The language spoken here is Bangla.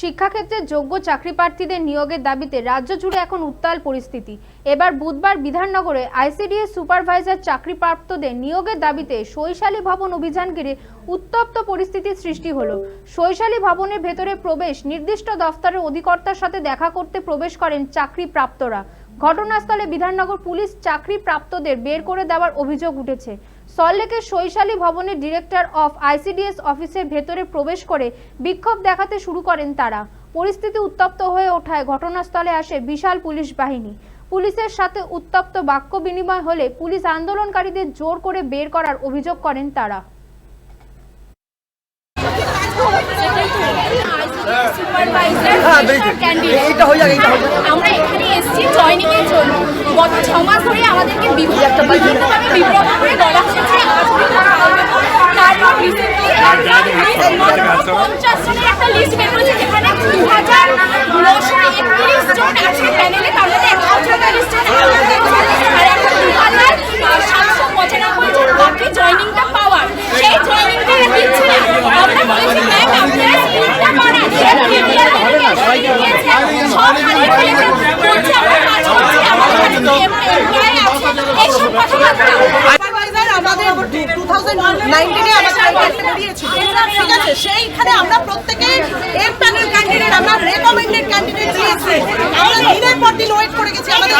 শিক্ষাক্ষেত্রে যোগ্য চাকরি প্রার্থীদের নিয়োগের দাবিতে রাজ্য জুড়ে এখন উত্তাল পরিস্থিতি। এবার বুধবার বিধাননগরে আইসিডিএস সুপারভাইজার চাকরিপ্রাপ্তদের নিয়োগের দাবিতে সৈশালী ভবন অভিযান ঘিরে উত্তপ্ত পরিস্থিতির সৃষ্টি হলো। সৈশালী ভবনের ভেতরে প্রবেশ নির্দিষ্ট দফতরের অধিকর্তার সাথে দেখা করতে প্রবেশ করেন চাকরিপ্রাপ্তরা। ঘটনাস্থলে বিধাননগর পুলিশ চাকরিপ্রাপ্তদের বের করে দেওয়ার অভিযোগ উঠেছে। সল্টলেকের সৈশালী ভবনের ডিরেক্টর অফ আইসিডিএস অফিসের ভেতরে প্রবেশ করে বিক্ষোভ দেখাতে শুরু করেন তারা। পরিস্থিতি উত্তপ্ত হয়ে ওঠায় ঘটনাস্থলে আসে বিশাল পুলিশ বাহিনী। পুলিশের সাথে উত্তপ্ত বাক্য বিনিময় হলে পুলিশ আন্দোলনকারীদের জোর করে বের করার অভিযোগ করেন তারা। হয়ে আমরা এখানে ছ মাস ধরে আমাদেরকে বিভিন্ন বিভিন্নভাবে বিভ্রম করে বলা একটা পঞ্চাশ জনের একটা লিস্ট বের আমাদের 2019 এ আমাদের একটা বেরিয়েছিল ঠিক আছে সেইখানে আমরা প্রত্যেকে এম প্যানেল ক্যান্ডিডেট আমরা রেকমেন্ডেড ক্যান্ডিডেট দিয়েছি আমরা দিনের পর দিন ওয়েট করে গেছি আমাদের